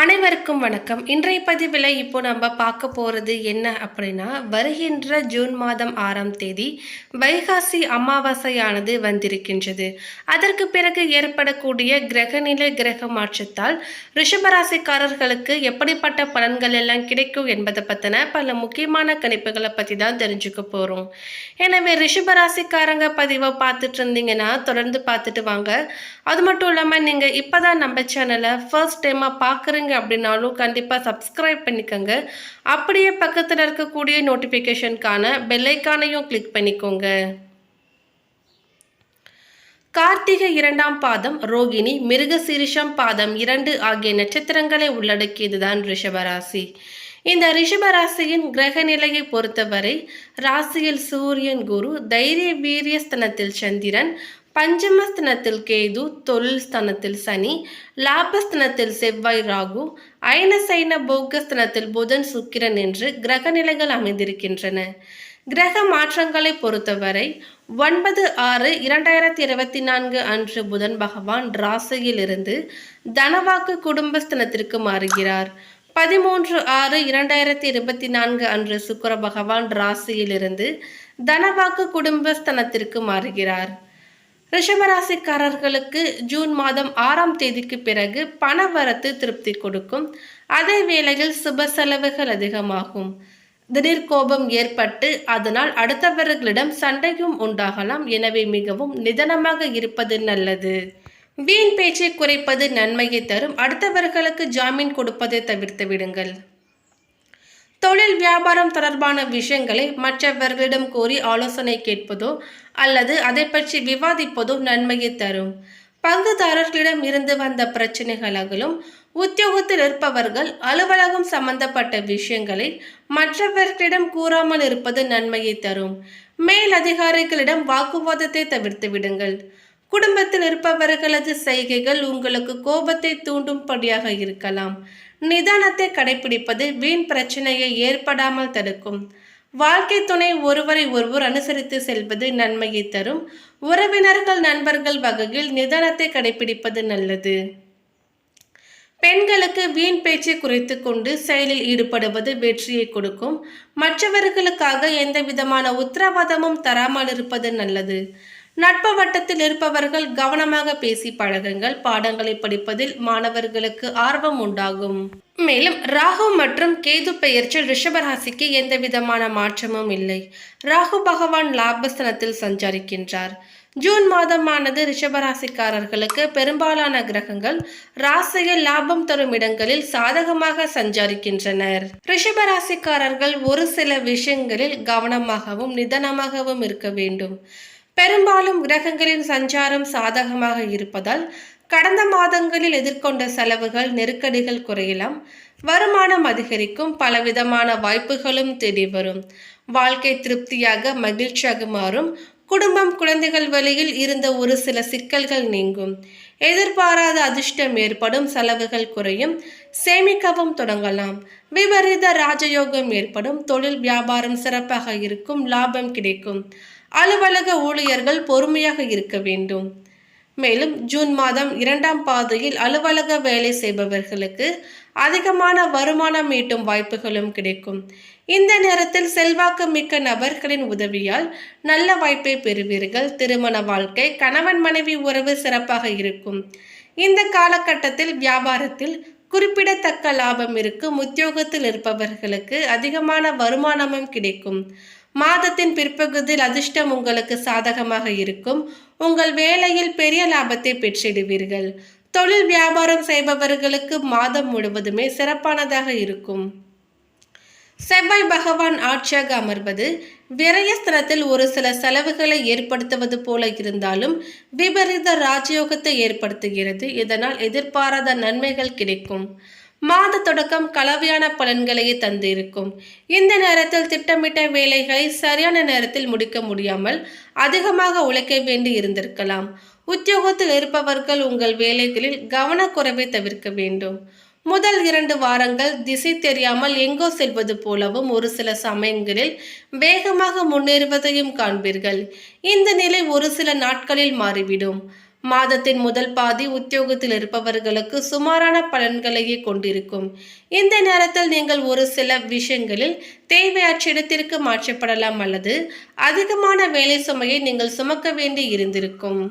அனைவருக்கும் வணக்கம். இன்றைய பதிவில் இப்போ நம்ம பார்க்க போகிறது என்ன அப்படின்னா வருகின்ற ஜூன் மாதம் ஆறாம் தேதி வைகாசி அமாவாசையானது வந்திருக்கின்றது. அதற்கு பிறகு ஏற்படக்கூடிய கிரகநிலை கிரக மாற்றத்தால் ரிஷபராசிக்காரர்களுக்கு எப்படிப்பட்ட பலன்கள் எல்லாம் கிடைக்கும் என்பதை பற்றின பல முக்கியமான கணிப்புகளை பற்றி தான் தெரிஞ்சுக்க போகிறோம் எனவே ரிஷபராசிக்காரங்க பதிவை பார்த்துட்டு இருந்தீங்கன்னா தொடர்ந்து பார்த்துட்டு வாங்க. அது மட்டும் இல்லாமல் நீங்கள் இப்போ தான் நம்ம சேனலை ஃபர்ஸ்ட் டைமாக பார்க்குறீங்க அப்படின்னாலும் கண்டிப்பாக சப்ஸ்கிரைப் பண்ணிக்கோங்க. அப்படியே பக்கத்தில் இருக்கக்கூடிய நோட்டிஃபிகேஷனுக்கான பெல்லைக்கானையும் கிளிக் பண்ணிக்கோங்க. கார்த்திகை இரண்டாம் பாதம் ரோகிணி மிருகசீரிஷம் பாதம் இரண்டு ஆகிய நட்சத்திரங்களை உள்ளடக்கியதுதான் ரிஷபராசி. இந்த ரிஷபராசியின் கிரக நிலையை பொறுத்தவரை ராசியில் சூரியன் குரு தைரிய வீரியஸ்தனத்தில் சந்திரன் பஞ்சமஸ்தனத்தில் கேது தொழில் ஸ்தனத்தில் சனி லாபஸ்தனத்தில் செவ்வாய் ராகு அயனசைன போகஸ்தனத்தில் புதன் சுக்கிரன் என்று கிரக நிலைகள் அமைந்திருக்கின்றன. கிரக மாற்றங்களை பொறுத்தவரை ஒன்பது ஆறு இரண்டாயிரத்தி இருபத்தி நான்கு அன்று புதன் பகவான் ராசியில் இருந்து தனவாக்கு குடும்பஸ்தனத்திற்கு மாறுகிறார். பதிமூன்று ஆறு இரண்டாயிரத்தி இருபத்தி நான்கு அன்று சுக்கர பகவான் ராசியிலிருந்து தனவாக்கு குடும்பஸ்தனத்திற்கு மாறுகிறார். ரிஷபராசிக்காரர்களுக்கு ஜூன் மாதம் ஆறாம் தேதிக்கு பிறகு பணவரத்து திருப்தி கொடுக்கும். அதே வேளையில் சுப செலவுகள் அதிகமாகும். திடீர் கோபம் ஏற்பட்டு அதனால் அடுத்தவர்களிடம் சண்டையும் உண்டாகலாம். எனவே மிகவும் நிதானமாக இருப்பது நல்லது. வீண் பேச்சை குறைப்பது நன்மையை தரும். அடுத்தவர்களுக்கு ஜாமீன் கொடுப்பதை தவிர்த்து விடுங்கள். தொழில் வியாபாரம் தொடர்பான விஷயங்களை மற்றவர்களிடம் கோரி ஆலோசனை கேட்பதோ அல்லது அதை பற்றி விவாதிப்பதோ நன்மையை தரும். பங்குதாரர்களிடம் இருந்து வந்த பிரச்சனைகள் அகலும் உத்தியோகத்தில் இருப்பவர்கள் அலுவலகம் சம்பந்தப்பட்ட விஷயங்களை மற்றவர்களிடம் கூறாமல் இருப்பது நன்மையை தரும். மேல் அதிகாரிகளிடம் வாக்குவாதத்தை தவிர்த்து விடுங்கள். குடும்பத்தில் இருப்பவர்களது செய்கைகள் உங்களுக்கு கோபத்தை தூண்டும்படியாக இருக்கலாம். நிதானத்தை கடைபிடிப்பது வீண் பிரச்சனையை ஏற்படாமல் தடுக்கும். வாழ்க்கை துணை ஒருவரை ஒருவர் அனுசரித்து செல்வது நன்மையை தரும். உறவினர்கள் நண்பர்கள் வகையில் நிதானத்தை கடைபிடிப்பது நல்லது. பெண்களுக்கு வீண் பேச்சை குறைத்து கொண்டு செயலில் ஈடுபடுவது வெற்றியை கொடுக்கும். மற்றவர்களுக்காக எந்த விதமான உத்தரவாதமும் தராமல் இருப்பது நல்லது. நட்பு வட்டத்தில் இருப்பவர்கள் கவனமாக பேசி பழகுங்கள். பாடங்களை படிப்பதில் மாணவர்களுக்கு ஆர்வம் உண்டாகும். மேலும் ராகு மற்றும் கேது பெயர்ச்சியில் ரிஷபராசிக்கு எந்த விதமான மாற்றமும் இல்லை. ராகு பகவான் லாபஸ்தனத்தில் சஞ்சரிக்கின்றார். ஜூன் மாதமானது ரிஷபராசிக்காரர்களுக்கு பெரும்பாலான கிரகங்கள் ராசியில் லாபம் தரும் இடங்களில் சாதகமாக சஞ்சரிக்கின்றனர். ரிஷபராசிக்காரர்கள் ஒரு சில விஷயங்களில் கவனமாகவும் நிதானமாகவும் இருக்க வேண்டும். பெரும்பாலும் கிரகங்களின் சஞ்சாரம் சாதகமாக இருப்பதால் கடந்த மாதங்களில் எதிர்கொண்ட செலவுகள் நெருக்கடிகள் குறையலாம். வருமானம் அதிகரிக்கும் பலவிதமான வாய்ப்புகளும் தேடி வரும் வாழ்க்கை திருப்தியாக மகிழ்ச்சியாக மாறும். குடும்பம் குழந்தைகள் வழியில் இருந்த ஒரு சில சிக்கல்கள் நீங்கும். எதிர்பாராத அதிர்ஷ்டம் ஏற்படும் செலவுகள் குறையும். சேமிக்கவும் தொடங்கலாம். விபரீத ராஜயோகம் ஏற்படும். தொழில் வியாபாரம் சிறப்பாக இருக்கும். லாபம் கிடைக்கும். அலுவலக ஊழியர்கள் பொறுமையாக இருக்க வேண்டும். மேலும் ஜூன் மாதம் இரண்டாம் பாதையில் அலுவலக வேலை செய்பவர்களுக்கு அதிகமான வருமானம் ஈட்டும் வாய்ப்புகளும் கிடைக்கும். இந்த நேரத்தில் செல்வாக்கு மிக்க நபர்களின் உதவியால் நல்ல வாய்ப்பை பெறுவீர்கள். திருமண வாழ்க்கை கணவன் மனைவி உறவு சிறப்பாக இருக்கும். இந்த காலகட்டத்தில் வியாபாரத்தில் குறிப்பிடத்தக்க லாபம் இருக்கும் உத்தியோகத்தில் இருப்பவர்களுக்கு அதிகமான வருமானமும் கிடைக்கும். மாதத்தின் பிற்பகுதியில் அதிர்ஷ்டம் உங்களுக்கு சாதகமாக இருக்கும். உங்கள் வேலையில் பெரிய லாபத்தை பெற்றிடுவீர்கள். தொழில் வியாபாரம் செய்பவர்களுக்கு மாதம் முழுவதுமே சிறப்பானதாக இருக்கும். செவ்வாய் பகவான் ஆட்சியாக அமர்வது விரயஸ்தலத்தில் ஒரு சில செலவுகளை ஏற்படுத்துவது போல இருந்தாலும் விபரீத ராஜயோகத்தை ஏற்படுத்துகிறது. இதனால் எதிர்பாராத நன்மைகள் கிடைக்கும். மாத தொடக்கம் கலவையான பலன்களையே தந்திருக்கும். இந்த நேரத்தில் திட்டமிட்ட வேலைகளை சரியான நேரத்தில் முடிக்க முடியாமல் அதிகமாக உழைக்க வேண்டி இருந்திருக்கலாம். உத்தியோகத்தில் இருப்பவர்கள் உங்கள் வேலைகளில் கவனக்குறைவை தவிர்க்க வேண்டும். முதல் இரண்டு வாரங்கள் திசை தெரியாமல் எங்கோ செல்வது போலவும் ஒரு சில சமயங்களில் வேகமாக முன்னேறுவதையும் காண்பீர்கள். இந்த நிலை ஒரு சில நாட்களில் மாறிவிடும். மாதத்தின் முதல் பாதி உத்தியோகத்தில் இருப்பவர்களுக்கு சுமாரான பலன்களையே கொண்டிருக்கும். இந்த நேரத்தில் நீங்கள் ஒரு சில விஷயங்களில் தேவையற்ற இடத்திற்கு மாற்றப்படலாம் அல்லது அதிகமான வேலை சுமையை நீங்கள் சுமக்க வேண்டி இருந்திருக்கும்.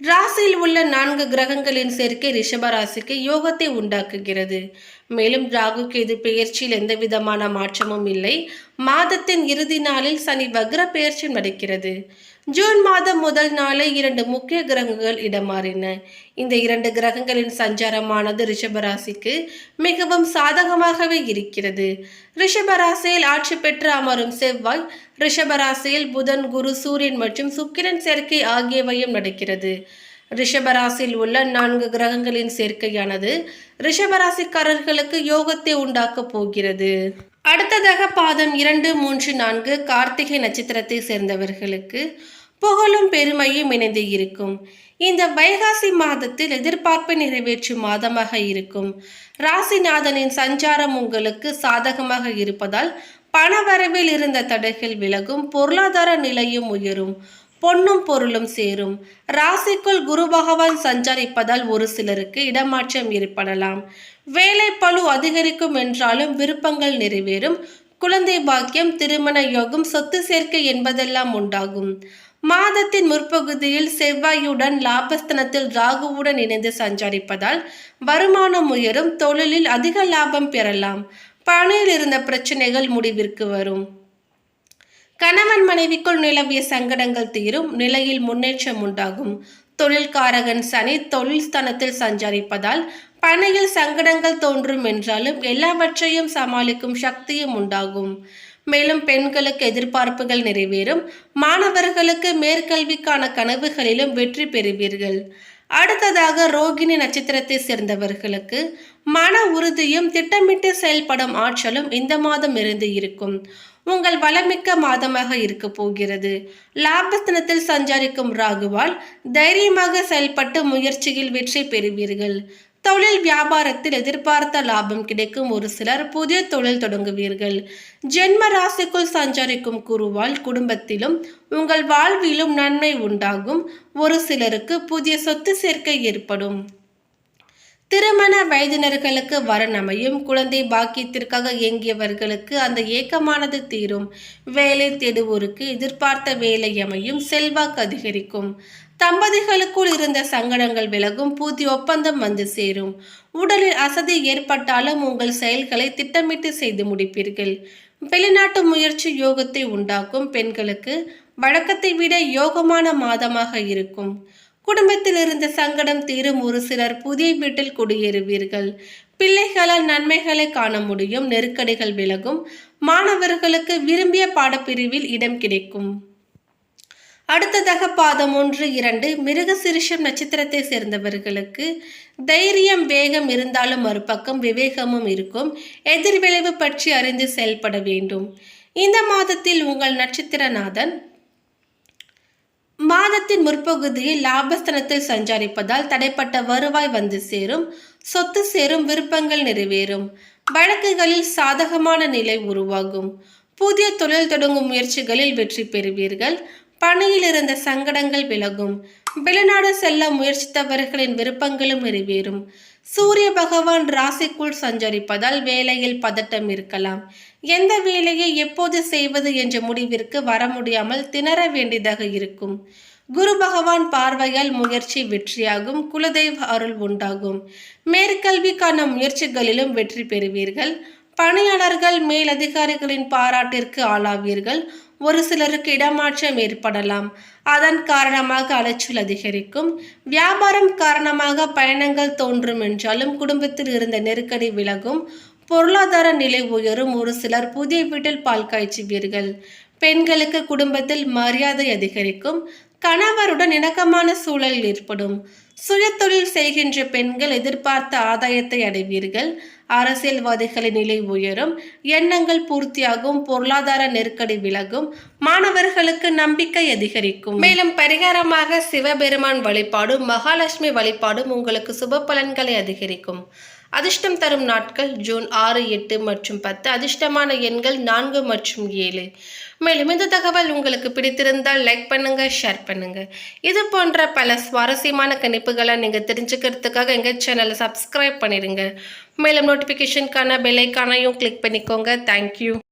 ராசியில் உள்ள நான்கு கிரகங்களின் சேர்க்கை ரிஷபராசிக்கு யோகத்தை உண்டாக்குகிறது. மேலும் ராகு கேது பெயர்ச்சியில் எந்த விதமான மாற்றமும் இல்லை. மாதத்தின் இறுதி நாளில் சனி வக்ர பெயர்ச்சி நடக்கிறது. ஜூன் மாதம் முதல் நாளே இரண்டு முக்கிய கிரகங்கள் இடமாறின. இந்த இரண்டு கிரகங்களின் சஞ்சாரமானது ரிஷபராசிக்கு மிகவும் சாதகமாகவே இருக்கிறது. ரிஷபராசியில் ஆட்சி பெற்று அமரும் செவ்வாய் ரிஷபராசியில் புதன் குரு சூரியன் மற்றும் சுக்கிரன் சேர்க்கை ஆகியவையும் நடக்கிறது. ரிஷபராசியில் உள்ள நான்கு கிரகங்களின் சேர்க்கையானது ரிஷபராசிக்காரர்களுக்கு யோகத்தை உண்டாக்கப் போகிறது. அடுத்ததாக பாதம் இரண்டு மூன்று நான்கு கார்த்திகை நட்சத்திரத்தை சேர்ந்தவர்களுக்கு புகழும் பெருமையும் இணைந்து இருக்கும். இந்த வைகாசி மாதத்தில் எதிர்பார்ப்பை நிறைவேற்றும் மாதமாக இருக்கும். ராசிநாதனின் சஞ்சாரம் உங்களுக்கு சாதகமாக இருப்பதால் பணவரவில் இருந்த தடைகள் விலகும் பொருளாதார நிலையும் உயரும். பொன்னும் பொருளும் சேரும். ராசிக்குள் குரு பகவான் சஞ்சரிப்பதால் ஒரு சிலருக்கு இடமாற்றம் ஏற்படலாம். வேலை பளு அதிகரிக்கும் என்றாலும் விருப்பங்கள் நிறைவேறும். குழந்தை பாக்கியம் திருமண யோகம் சொத்து சேர்க்கை என்பதெல்லாம் உண்டாகும். மாதத்தின் முற்பகுதியில் செவ்வாயுடன் லாபஸ்தனத்தில் ராகுவுடன் இணைந்து சஞ்சரிப்பதால் வருமானம் உயரும் தொழிலில் அதிக லாபம் பெறலாம். பணியில் இருந்த பிரச்சனைகள் முடிவிற்கு வரும். கணவன் மனைவிக்குள் நிலவிய சங்கடங்கள் தீரும். நிலையில் முன்னேற்றம் உண்டாகும். தொழில்காரகன் சனி தொழில் ஸ்தானத்தில் சஞ்சரிப்பதால் பணியில் சங்கடங்கள் தோன்றும் என்றாலும் எல்லாவற்றையும் சமாளிக்கும் சக்தியும் உண்டாகும். மேலும் பெண்களுக்கு எதிர்பார்ப்புகள் நிறைவேறும். மாணவர்களுக்கு மேற்கல்விக்கான கனவுகளிலும் வெற்றி பெறுவீர்கள். அடுத்ததாக ரோகிணி நட்சத்திரத்தை சேர்ந்தவர்களுக்கு மன உறுதியும் திட்டமிட்டு செயல்படும் ஆற்றலும் இந்த மாதம் இருந்து இருக்கும். உங்கள் வளமிக்க மாதமாக இருக்க போகிறது. லாபஸ்தனத்தில் சஞ்சரிக்கும் ராகுவால் தைரியமாக செயல்பட்டு முயற்சியில் வெற்றி பெறுவீர்கள். தொழில் வியாபாரத்தில் எதிர்பார்த்த லாபம் கிடைக்கும் ஒரு சிலர் புதிய தொழில் தொடங்குவீர்கள். ஜென்ம ராசிக்குள் சஞ்சரிக்கும் குருவால் குடும்பத்திலும் உங்கள் வாழ்விலும் நன்மை உண்டாகும். ஒரு சிலருக்கு புதிய சொத்து சேர்க்கை ஏற்படும். திருமண வயதினர்களுக்கு வரன் அமையும் குழந்தை பாக்கியத்திற்காக இயங்கியவர்களுக்கு அந்த ஏக்கமானது தீரும். வேலை தேடுவோருக்கு எதிர்பார்த்த வேலை அமையும் செல்வாக்கு அதிகரிக்கும். தம்பதிகளுக்குள் இருந்த சங்கடங்கள் விலகும் புதிய ஒப்பந்தம் வந்து சேரும். உடலில் அசதி ஏற்பட்டாலும் உங்கள் செயல்களை திட்டமிட்டு செய்து முடிப்பீர்கள். வெளிநாட்டு முயற்சி யோகத்தை உண்டாக்கும் பெண்களுக்கு வழக்கத்தை விட யோகமான மாதமாக இருக்கும். குடும்பத்தில் இருந்த சங்கடம் தீரும் ஒரு சிலர் புதிய வீட்டில் குடியேறுவீர்கள். பிள்ளைகளால் நன்மைகளை காண முடியும் நெருக்கடிகள் விலகும் மாணவர்களுக்கு விரும்பிய பாடப்பிரிவில் இடம் கிடைக்கும். அடுத்ததாக பாதம் ஒன்று இரண்டு மிருகசிரிஷம் நட்சத்திரத்தை சேர்ந்தவர்களுக்கு தைரியம் வேகம் இருந்தாலும் மறுபக்கம் விவேகமும் இருக்கும் எதிர்விளைவு பற்றி அறிந்து செயல்பட வேண்டும். இந்த மாதத்தில் உங்கள் நட்சத்திரநாதன் மாதத்தின் முற்பகுதியில் லாபஸ்தனத்தில் சஞ்சரிப்பதால் தடைப்பட்ட வருவாய் வந்து சேரும் சொத்து சேரும் விருப்பங்கள் நிறைவேறும். வழக்குகளில் சாதகமான நிலை உருவாகும். புதிய தொழில் தொடங்கும் முயற்சிகளில் வெற்றி பெறுவீர்கள். பணியில் இருந்த சங்கடங்கள் விலகும். வெளிநாடு செல்ல முயற்சித்தவர்களின் விருப்பங்களும் நிறைவேறும். சூரிய பகவான் ராசிக்குள் சஞ்சரிப்பதால் வேலையில் பதட்டம் இருக்கலாம். எந்த வேலையை எப்போது செய்வது என்ற முடிவிற்கு வர முடியாமல் திணற வேண்டியதாக இருக்கும். குரு பகவான் பார்வையால் முயற்சி வெற்றியாகும் குலதெய்வ அருள் உண்டாகும். மேற்கல்விக்கான முயற்சிகளிலும் வெற்றி பெறுவீர்கள். பணியாளர்கள் மேலதிகாரிகளின் பாராட்டிற்கு ஆளாவீர்கள். ஒரு சிலருக்கு இடமாற்றம் ஏற்படலாம். அதன் காரணமாக அலைச்சல் அதிகரிக்கும். வியாபாரம் காரணமாக பயணங்கள் தோன்றும் என்றாலும் குடும்பத்தில் இருந்த நெருக்கடி விலகும். பொருளாதார நிலை உயரும் ஒரு சிலர் புதிய வீட்டில் பால் காய்ச்சுவீர்கள் பெண்களுக்கு குடும்பத்தில் மரியாதை அதிகரிக்கும். கணவருடன் இணக்கமான சூழல் ஏற்படும். சுயதொழில் செய்கின்ற பெண்கள் எதிர்பார்த்த ஆதாயத்தை அடைவீர்கள். அரசியல்வாதிகளின் நிலை உயரும். எண்ணங்கள் பூர்த்தியாகும். பொருளாதார நெருக்கடி விலகும். மாணவர்களுக்கு நம்பிக்கை அதிகரிக்கும். மேலும் பரிகாரமாக சிவபெருமான் வழிபாடும் மகாலட்சுமி வழிபாடும் உங்களுக்கு சுப பலன்களை அதிகரிக்கும். அதிர்ஷ்டம் தரும் நாட்கள் ஜூன் ஆறு எட்டு மற்றும் பத்து. அதிர்ஷ்டமான எண்கள் நான்கு மற்றும் ஏழு. மேலும் இந்த தகவல் உங்களுக்கு பிடித்திருந்தால் லைக் பண்ணுங்க ஷேர் பண்ணுங்க. இது போன்ற பல சுவாரஸ்யமான கணிப்புகளை நீங்கள் தெரிஞ்சுக்கிறதுக்காக எங்கள் சேனலை சப்ஸ்கிரைப் பண்ணிடுங்க. மேலும் நோட்டிஃபிகேஷனுக்கான பெல்லைக்கானையும் கிளிக் பண்ணிக்கோங்க. தேங்க்யூ